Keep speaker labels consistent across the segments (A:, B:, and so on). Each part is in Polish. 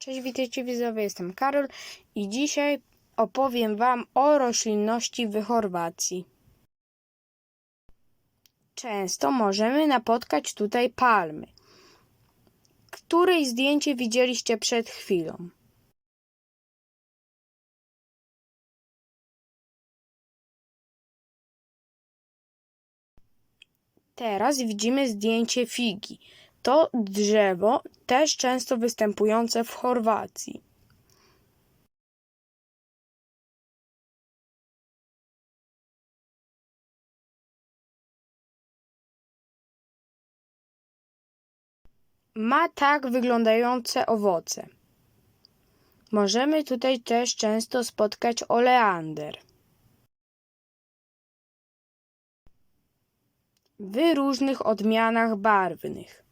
A: Cześć, witajcie widzowie, jestem Karol i dzisiaj opowiem Wam o roślinności w Chorwacji. Często możemy napotkać tutaj palmy, której zdjęcie widzieliście przed chwilą. Teraz widzimy zdjęcie figi. To drzewo też często występujące w Chorwacji. Ma tak wyglądające owoce. Możemy tutaj też często spotkać oleander. W różnych odmianach barwnych.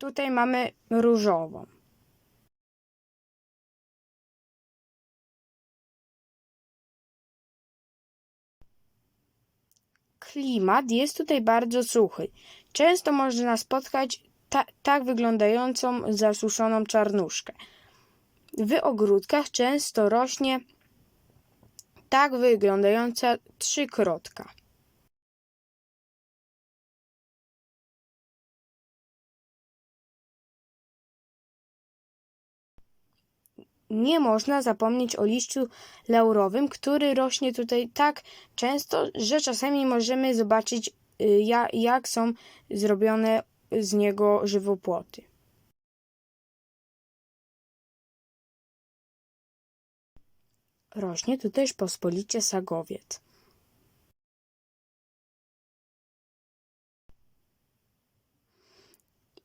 A: Tutaj mamy różową. Klimat jest tutaj bardzo suchy. Często można spotkać ta, tak wyglądającą zasuszoną czarnuszkę. W ogródkach często rośnie tak wyglądająca trzykrotka. Nie można zapomnieć o liściu laurowym, który rośnie tutaj tak często, że czasami możemy zobaczyć, y, ja- jak są zrobione z niego żywopłoty. Rośnie tu też pospolicie sagowiec.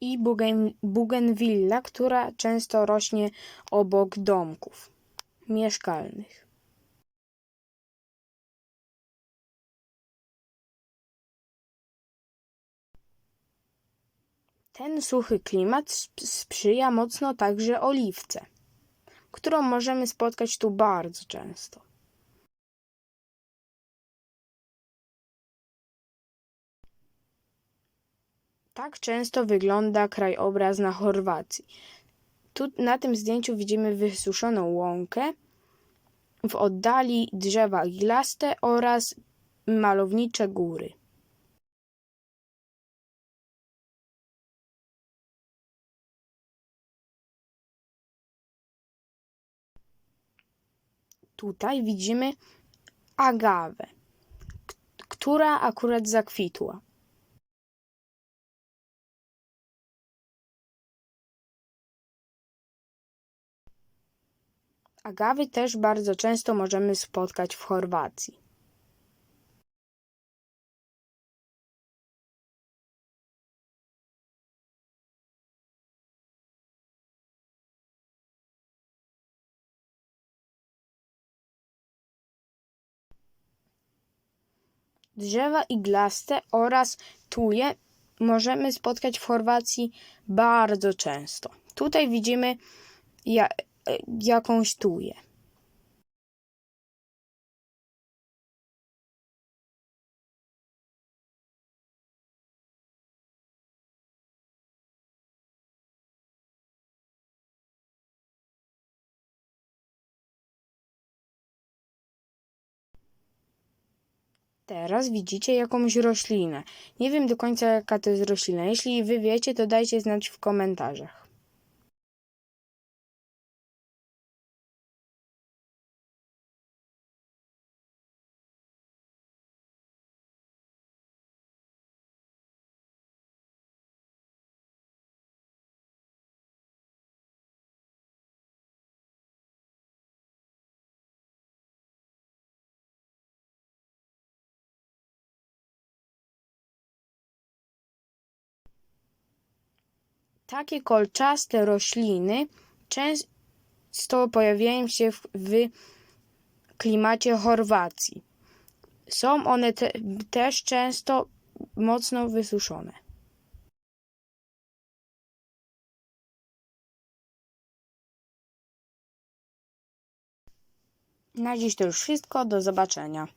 A: I bugen, bugenwilla, która często rośnie obok domków mieszkalnych. Ten suchy klimat sp- sprzyja mocno także oliwce, którą możemy spotkać tu bardzo często. Tak często wygląda krajobraz na Chorwacji. Tu na tym zdjęciu widzimy wysuszoną łąkę, w oddali drzewa iglaste oraz malownicze góry. Tutaj widzimy agawę, która akurat zakwitła. Agawy też bardzo często możemy spotkać w Chorwacji. Drzewa iglaste oraz tuje możemy spotkać w Chorwacji bardzo często. Tutaj widzimy jakąś tuję. Teraz widzicie jakąś roślinę. Nie wiem do końca jaka to jest roślina. Jeśli wy wiecie, to dajcie znać w komentarzach. Takie kolczaste rośliny często pojawiają się w, w klimacie Chorwacji. Są one te, też często mocno wysuszone. Na dziś to już wszystko. Do zobaczenia.